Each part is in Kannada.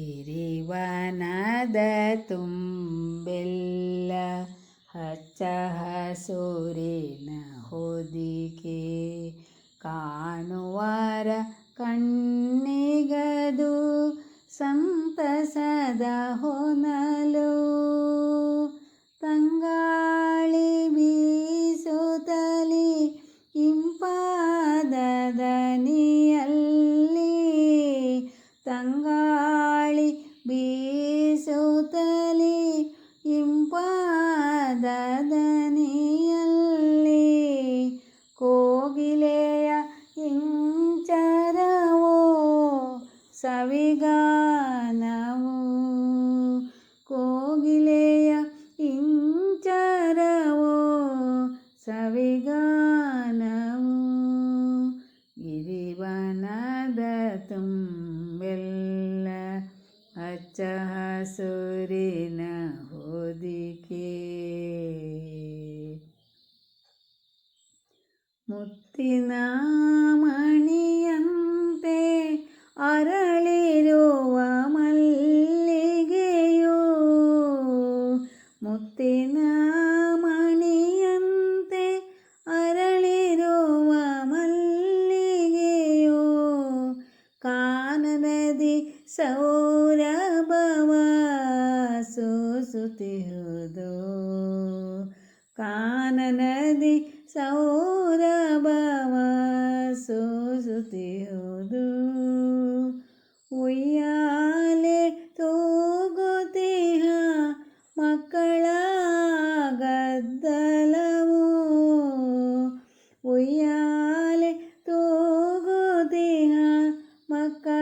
ಹಿರಿವನದ ತುಂಬೆಲ್ಲ ಹಚ್ಚ ಹಸೂರಿನ ಹೊದಿಕೆ ಕಾಣುವರ ಕಣ್ಣಿಗದು ಸಂತಸದ ಹೊನಲು ತಂಗಾಳಿ ಬೀಸುತ್ತಲಿ ಇಂಪಾದ ದನಿಯಲ್ಲಿ ತಂಗಾಳಿ ಬೀಸುತ್ತಲಿ ಇಂಪಾದ ದನಿಯಲ್ಲಿ ಕೋಗಿಲೆಯ ಇಂಚರವೋ ಸವಿಗಾನವು ಕೋಗಿಲೆಯ ಇಂಚರವೋ ಸವಿಗಾನವು ಹಸುರಿನ ಹೊದಿಕೆ ಮುತ್ತಿನ ಮಣಿಯಂತೆ ಅರಳಿರುವ ಕಾನನದಿ ಸೌರಭವ ಸೂಸುತ್ತಿರುವುದು ಕಾನನದಿ ಸೌರಭವ ಸೂಸುತ್ತಿರುವುದು ಉಯ್ಯಾಲೆ ತೂಗುತಿಹ ಮಕ್ಕಳ ಗದ್ದಲವು. ಉಯ್ಯಾಲೆ ತೂಗುತಿಹ ಮಕ್ಕಳ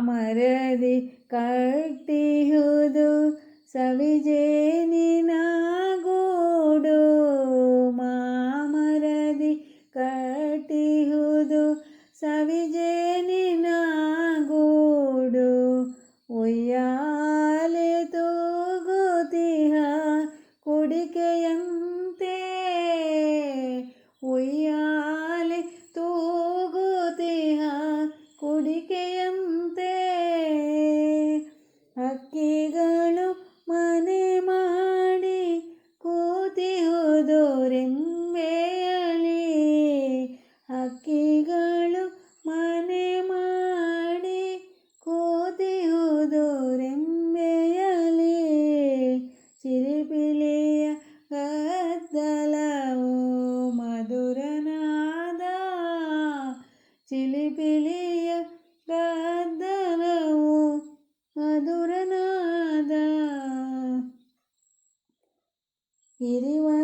ಮಾಮರದಿ ಕಟ್ಟಿಹುದು ಸವಿಜೇನಿನ ಗೂಡು ಮಾಮರದಿ ಕಟ್ಟಿಹುದು ಸವಿಜೇನಿನ ಹಿರಿವನದ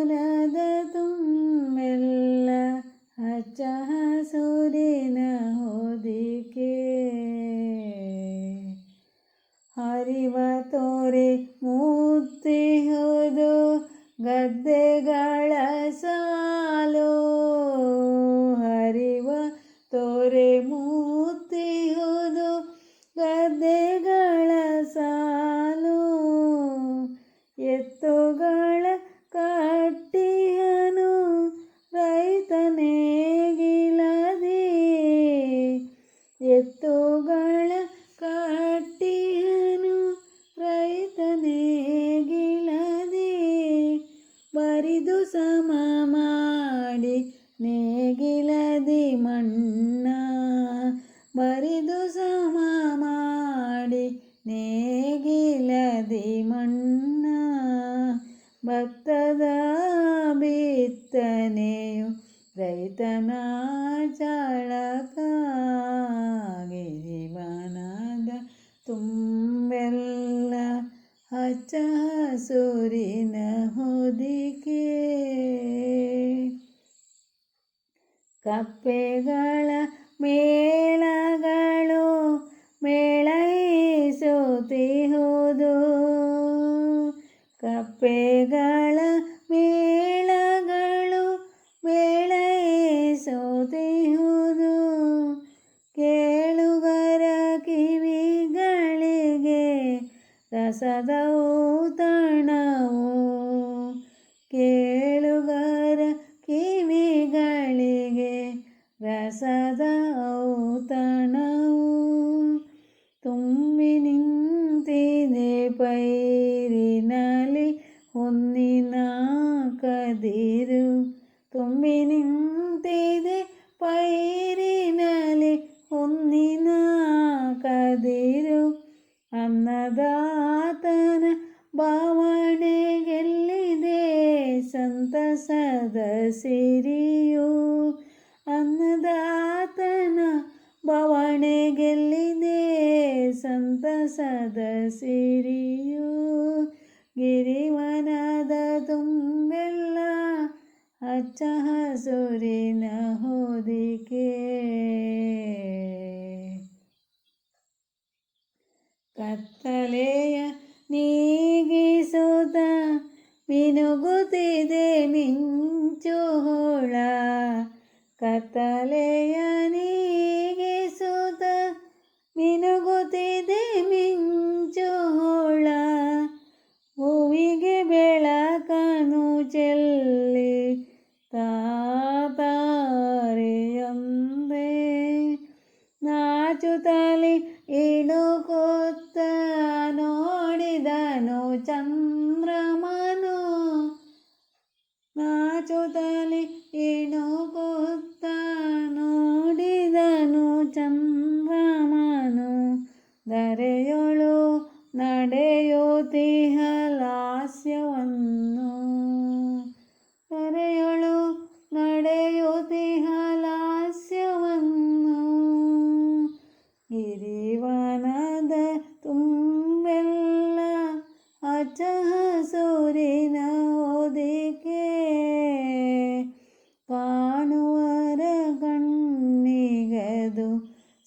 ಬರಿದು ಸಮ ಮಾಡಿ ನೇಗಿಲದಿ ಮಣ್ಣ. ಭಕ್ತದ ಬಿತ್ತನೆಯು ರೈತನ ಗಿರಿವನದ ತುಂಬೆಲ್ಲ ಹಚ್ಚ ಹಸುರಿನ ಹೊದಿಕೆ. ಕಪ್ಪೆಗಳ ರಸದ ಔತಣವು ಕೇಳುಗರ ಕಿವಿಗಳಿಗೆ ರಸದ ಔತಣವು ತುಂಬಿ ನಿಂತಿದೆ ಪೈರಿನಲ್ಲಿ ಹೊನ್ನಿನ ಕದಿರು ತುಂಬಿ ನಿಂತಿದೆ ಪೈರಿನಲ್ಲಿ ಬವಣೆ ಗೆಲ್ಲಿದೆ, ಸಂತಸದ ಸಿರಿಯು ಗಿರಿವನದ ತುಂಬೆಲ್ಲ ಹಚ್ಚ ಹಸುರಿನ ಹೊದಿಕೆ. ಕತ್ತಲೆಯ ನೀಗಿಸುತ್ತ ಮಿನುಗುತ್ತಿದೆ ಮಿಂಚು ಹೋಳ ಕತ್ತಲೆಯ తాలే ఏ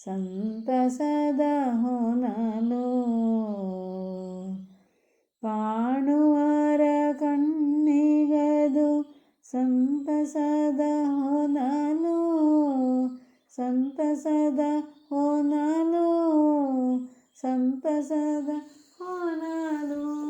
ಸಂತಸದ ಹೊನಲು ಕಾಣುವರ ಕಣ್ಣಿಗದು ಸಂತಸದ ಹೊನಲು ಸಂತಸದ ಹೊನಲು ಸಂತಸದ ಹೊನಲು